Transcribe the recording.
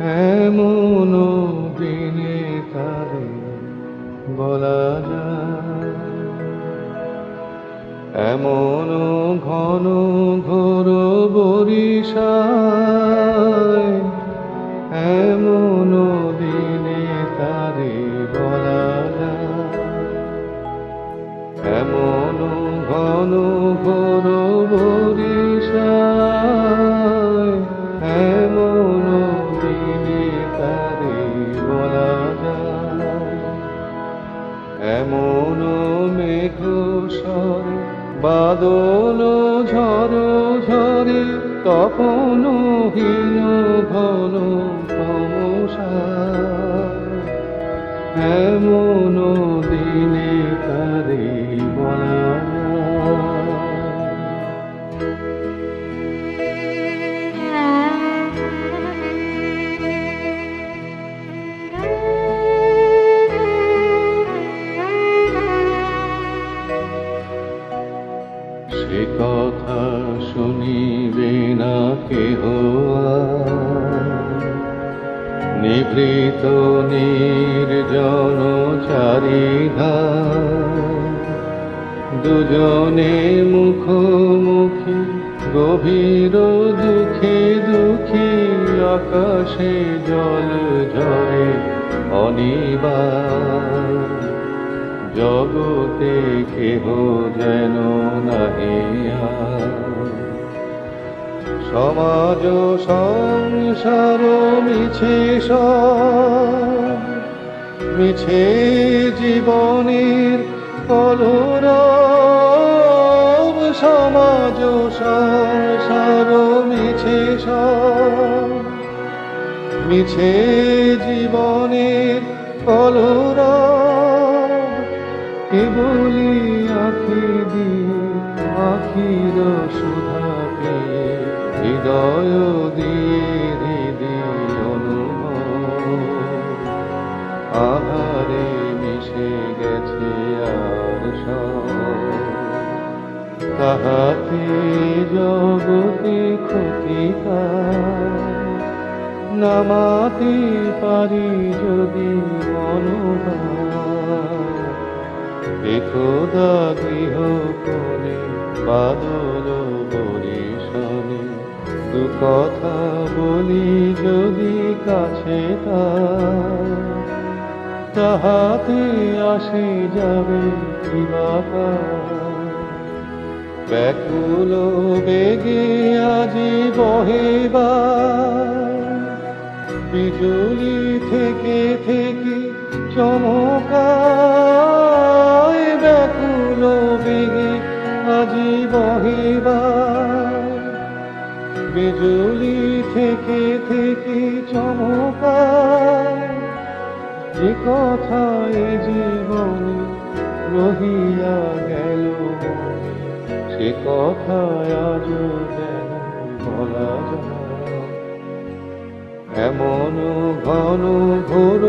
এমন দিনে তারে বলা যায়? এমন ঘন ঘোর বরিশায় এমন এমন মেঘ সরে বাদল ঝড় ঝরে তপন হীন ঘন এমন দিনে তারি বলা কেহ। নিভৃত নির্জন চারিধার। দুজনে মুখোমুখি, গভীর দুঃখে দুঃখী, আকাশে জল ঝরে অনিবার। জগতে কেহ যেন নাহিয়া সমাজ সংসার মিছে মিছে জীবনের কলরব। সমাজ সংসার মিছে মিছে জীবনের কলরব। কেবলি আখি দিয়ে আখির সুধা হৃদয় দিয়ে আহারে মিশে গেছে তাহাতে জগতে ক্ষতিকার নামাতে পারি যদি মনোভাব। একদা গৃহ কোণে বাদল বরিশনে দু কথা বলি যদি কাছে তাহাতে আসে যাবে ব্যাকুল বেগে আজি বহেবা বিজুলি থেকে থেকে চমকায় বিজুলি থেকে থেকে চমকায়। যে কথা এ জীবনে রহিয়া গেল, সে কথা আজ বলা যায়। এমন ঘন ঘোর